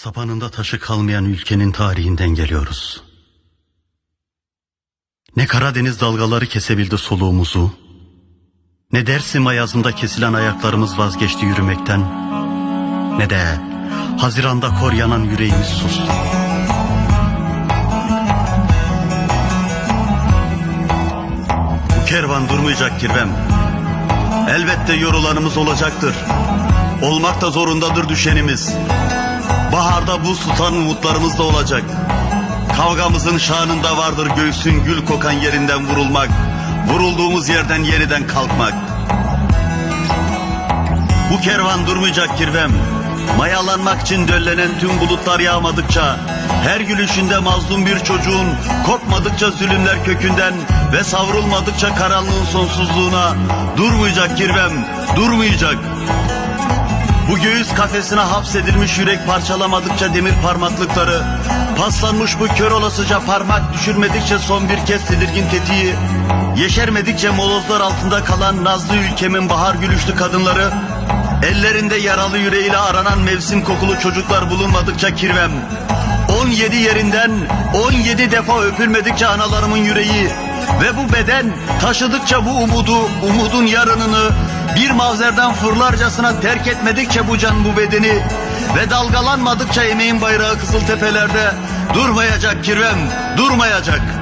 Sapanında taşı kalmayan ülkenin tarihinden geliyoruz. Ne Karadeniz dalgaları kesebildi soluğumuzu, ne Dersim ayazında kesilen ayaklarımız vazgeçti yürümekten, ne de Haziranda kor yanan yüreğimiz sustu. Bu kervan durmayacak kirvem. Elbette yorulanımız olacaktır. Olmak da zorundadır düşenimiz. Baharda buz tutan umutlarımız da olacak. Kavgamızın şanında vardır göğsün gül kokan yerinden vurulmak. Vurulduğumuz yerden yeniden kalkmak. Bu kervan durmayacak kirvem. Mayalanmak için döllenen tüm bulutlar yağmadıkça, her gülüşünde mazlum bir çocuğun kopmadıkça zulümler kökünden ve savrulmadıkça karanlığın sonsuzluğuna durmayacak kirvem, durmayacak. Bu göğüs kafesine hapsedilmiş yürek parçalamadıkça demir parmaklıkları, paslanmış bu kör olasıca parmak düşürmedikçe son bir kez tedirgin tetiği, yeşermedikçe molozlar altında kalan nazlı ülkemin bahar gülüşlü kadınları, ellerinde yaralı yüreğiyle aranan mevsim kokulu çocuklar bulunmadıkça kirvem, 17 yerinden 17 defa öpülmedikçe analarımın yüreği ve bu beden taşıdıkça bu umudu, umudun yarınını bir mavzerden fırlarcasına terk etmedikçe bu can bu bedeni ve dalgalanmadıkça emeğin bayrağı kızıl tepelerde durmayacak kirvem, durmayacak.